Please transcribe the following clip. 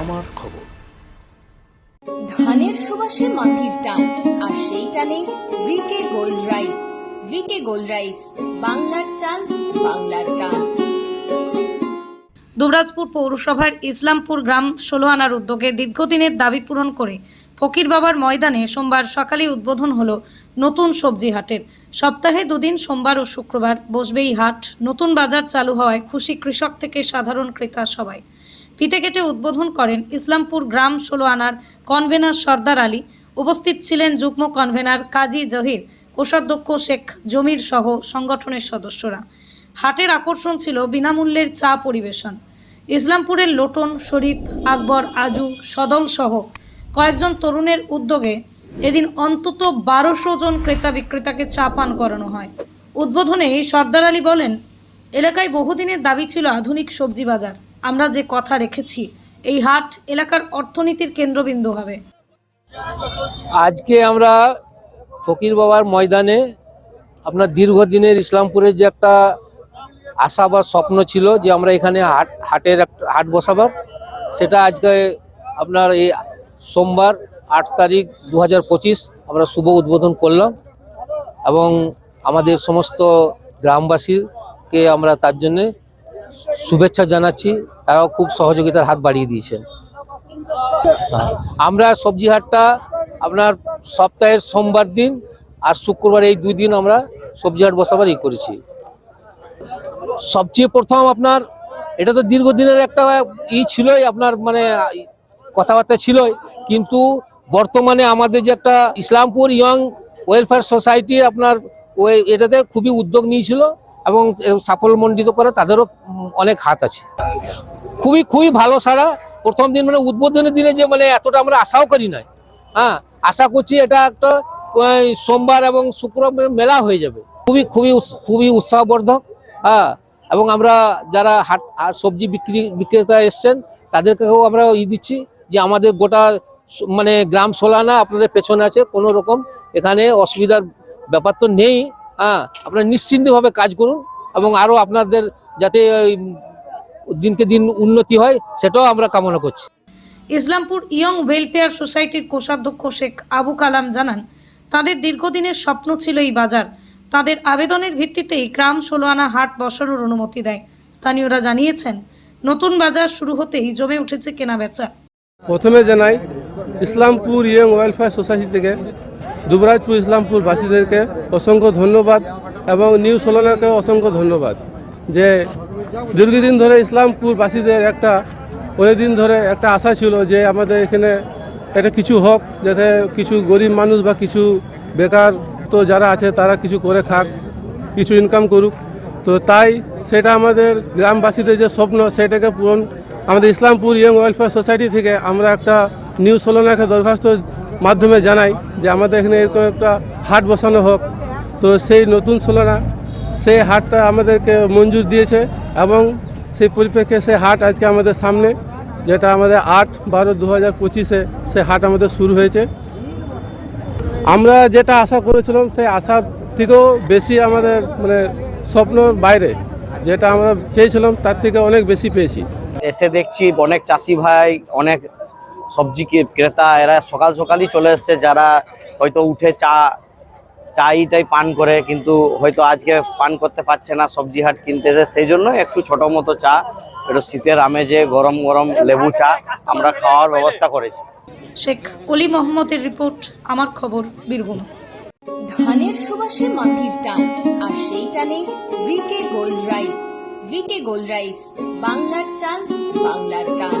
আমার খবর। ধানের সুবাসে মাটির টান আর সেই টানে VK gold rice VK gold rice বাংলার চাল বাংলার গান দুবরাজপুর পৌরসভার ইসলামপুর গ্রাম ষোলো আনার উদ্যোগে দীর্ঘদিনের দাবি পূরণ করে ফকির বাবার ময়দানে সোমবার সকালে উদ্বোধন হলো নতুন সবজি হাটের। সপ্তাহে দুদিন সোমবার ও শুক্রবার বসবেই হাট। নতুন বাজার চালু হওয়ায় খুশি কৃষক থেকে সাধারণ ক্রেতা সবাই। ফিতে কেটে উদ্বোধন করেন ইসলামপুর গ্রাম ষোলো আনার কনভেনার সর্দার আলী। উপস্থিত ছিলেন যুগ্ম কনভেনার কাজী জহির, কোষাধ্যক্ষ শেখ জমির সহ সংগঠনের সদস্যরা। হাটের আকর্ষণ ছিল বিনামূল্যের চা পরিবেশন। ইসলামপুরের লোটন, শরীফ, আকবর, আজু, সদল সহ কয়েকজন তরুণের উদ্যোগে এদিন অন্তত বারোশো জন ক্রেতা বিক্রেতাকে চা পান করানো হয়। উদ্বোধনে সর্দার আলী বলেন, এলাকায় বহুদিনের দাবি ছিল আধুনিক সবজি বাজার। আমরা যে কথা রেখেছি, এই হাট এলাকার অর্থনীতির কেন্দ্রবিন্দু হবে। আজকে আমরা ফকির বাবার ময়দানে আপনার দীর্ঘদিনের ইসলামপুরের যে একটা আশা বা স্বপ্ন ছিল যে আমরা এখানে হাট, হাটের একটা, হাট বসাবার, সেটা আজকে আপনার এই সোমবার আট তারিখ দু পঁচিশ আমরা শুভ উদ্বোধন করলাম এবং আমাদের সমস্ত গ্রামবাসীকে আমরা তার জন্যে শুভেচ্ছা জানাচ্ছি। তারাও খুব সহযোগিতার হাত বাড়িয়ে দিয়েছেন। আমরা সবজি হাটটা আপনার সপ্তাহের সোমবার দিন আর শুক্রবার এই দুই দিন আমরা সবজি হাট বসাবার ই করেছি। সবচেয়ে প্রথম আপনার, এটা তো দীর্ঘদিনের একটা ই ছিলই আপনার মানে কথাবার্তা ছিলই, কিন্তু বর্তমানে আমাদের যে একটা ইসলামপুর ইয়ং ওয়েলফেয়ার সোসাইটি আপনার ওই এটাতে খুবই উদ্যোগ নিয়েছিল। এবং সাফল্যমণ্ডিত করে তাদেরও অনেক হাত আছে। খুবই খুবই ভালো সারা। প্রথম দিন মানে উদ্বোধনের দিনে যে মানে এতটা আমরা আশাও করি নাই। হ্যাঁ আশা করছি এটা একটা সোমবার এবং শুক্রবার মেলা হয়ে যাবে। খুবই খুবই খুবই উৎসাহবর্ধক। হ্যাঁ এবং আমরা যারা হাট সবজি বিক্রি, বিক্রেতা এসছেন, তাদেরকেও আমরা ই দিচ্ছি যে আমাদের গোটা মানে গ্রাম সোলানা আপনাদের পেছনে আছে, কোনো রকম এখানে অসুবিধার ব্যাপার তো নেই। হ্যাঁ আপনারা নিশ্চিন্তভাবে কাজ করুন এবং আরও আপনাদের যাতে ওই, দিনকে দিন উন্নতি হয় সেটাও আমরা কামনা করছি। ইসলামপুর ইয়ং ওয়েলফেয়ার সোসাইটির কোষাধ্যক্ষ শেখ আবু কালাম জানান তাদের দীর্ঘদিনের স্বপ্ন ছিল এই বাজার। তাদের আবেদনের ভিত্তিতেই গ্রাম ষোলোয়ানা হাট বসানোর অনুমতি দেয়। স্থানীয়রা জানিয়েছেন নতুন বাজার শুরু হতেই জমে উঠেছে কেনাবেচা। প্রথমে জানাই ইসলামপুর ইয়ং ওয়েলফেয়ার সোসাইটি থেকে দুবরাজপুর ইসলামপুর বাসীদেরকে অসংখ্য ধন্যবাদ এবং নিউ সোলনাকে অসংখ্য ধন্যবাদ যে দীর্ঘদিন ধরে ইসলামপুর বাসীদের একটা অনেকদিন ধরে একটা আশা ছিল যে আমাদের এখানে একটা কিছু হোক, যাতে কিছু গরিব মানুষ বা কিছু বেকার তো যারা আছে তারা কিছু করে খাক, কিছু ইনকাম করুক। তো তাই সেটা আমাদের গ্রামবাসীদের যে স্বপ্ন, সেটাকে পূরণ আমাদের ইসলামপুর ইয়ং ওয়েলফেয়ার সোসাইটি থেকে আমরা একটা নিউ সোলনাকে দরখাস্ত মাধ্যমে জানাই যে আমাদের এখানে এরকম একটা হাট বসানো হোক। তো সেই নতুন সোলনা সেই হাটটা আমাদেরকে মঞ্জুর দিয়েছে এবং সেই পরিপ্রেক্ষিতে সেই হাট আজকে আমাদের সামনে, যেটা আমাদের আট বারো দু হাজার পঁচিশে সেই হাট আমাদের শুরু হয়েছে। আমরা যেটা আশা করেছিলাম, সেই আশার থেকেও বেশি আমাদের মানে স্বপ্নর বাইরে, যেটা আমরা চেয়েছিলাম, তার থেকে অনেক বেশি পেয়েছি। এসে দেখছি অনেক চাষি ভাই, অনেক সবজি ক্রেতা এরা সকাল সকালই চলে এসছে যারা হয়তো উঠে চা চাইটাই পান করে কিন্তু হয়তো আজকে পান করতে পারছে না সবজি হাট কিনতে সেই জন্য একটু ছোট মতো চা একটু শীতের আমেজে গরম গরম লেবু চা আমরা খাওয়ার ব্যবস্থা করেছি। শেখ অলি মোহাম্মদের রিপোর্ট আমার খবর বীরভূম। ধানের সুবাসে মাটির টান আর সেই টানে VK gold rice VK gold rice বাংলার চাল বাংলার গান।